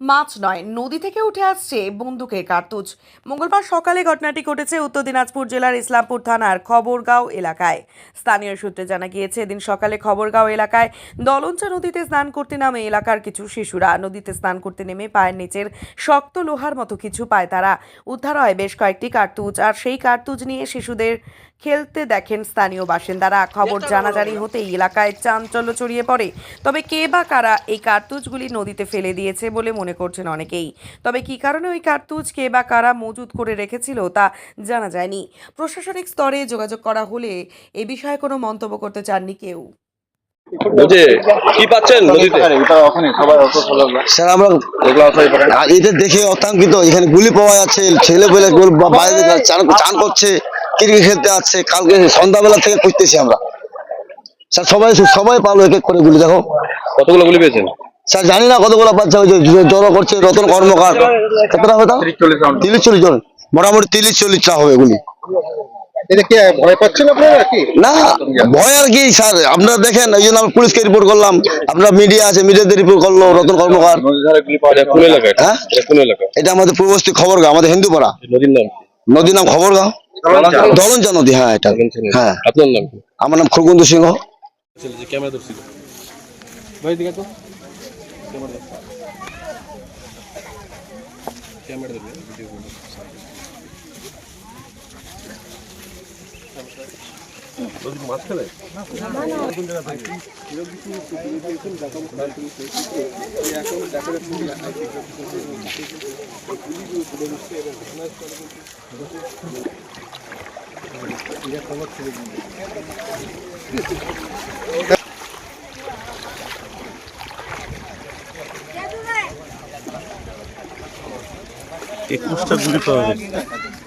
মাছ নয়, নদী থেকে উঠে আসছে বন্দুকের কার্তুজ। মঙ্গলবার সকালে ঘটনাটি ঘটেছে উত্তর দিনাজপুর জেলার ইসলামপুর থানার খবরগাঁও এলাকায়। স্থানীয় সূত্রে জানা গিয়েছে, এদিন সকালে খবরগাঁও এলাকায় দলঞ্চা নদীতে স্নান করতে নামে এলাকার কিছু শিশুরা। নদীতে স্নান করতে নেমে পায়ের নিচের শক্ত লোহার মতো কিছু পায় তারা। উদ্ধার হয় বেশ কয়েকটি কার্তুজ, আর সেই কার্তুজ নিয়ে শিশুদের খেলতে দেখেন স্থানীয় বাসিন্দারা। খবর জানাজানি হতেই এলাকায় চাঞ্চল্য ছড়িয়ে পড়ে। তবে কে বা কারা এই কার্তুজগুলি নদীতে ফেলে দিয়েছে বলে মনে করছেন অনেকেই। তবে কি কারণে ওই কার্তুজ কে বা কারা মজুত করে রেখেছিল তা জানা যায়নি। প্রশাসনিক স্তরে যোগাযোগ করা হলে এ বিষয়ে কোনো মন্তব্য করতে চাননি কেউ। বলছে কি পাচ্ছেন নদীতে? স্যার আমরা আর এটা দেখে অত্যাঙ্কিত এখানে গুলি পাওয়া যাচ্ছে ছেলে পেলে বাইরে চান করছে। ক্রিকেট খেলতে আসছে কালকে সন্ধ্যাবেলা থেকে করতেছি আমরা। স্যার সবাই সবাই পালো এক এক করে গুলি দেখো। কতগুলো গুলি পেয়েছেন? স্যার জানি না কতগুলো বাচ্চা যে জড়ো করছে রতন কর্মকার। কতটা হবে তিরিশ চল্লিশ জন। মোটামুটি তিরিশ চল্লিশটা হবে গুলি। ভয় পাচ্ছেন আপনারা কি? না ভয় আর কি স্যার। আপনারা দেখেন ওই জন্য আমি পুলিশকে রিপোর্ট করলাম। আপনারা মিডিয়া আছে মিডিয়াতে রিপোর্ট করল রতন কর্মকার। এটা কোন এলাকায়? হ্যাঁ? আমাদের পূর্বস্থী খবর আমাদের হিন্দুপাড়া। নদীর নাম কি? নদীর নাম খবরগাঁও। দলঞ্জা নদী হ্যাঁ এটা। হ্যাঁ। আপনার নাম আমার নাম খরগুন্দ সিংহ। ক্যামেরা ধরছিল। ক্যামেরা ধরবে ভিডিও নদীর একুশটা গুলি পাওয়া গেছে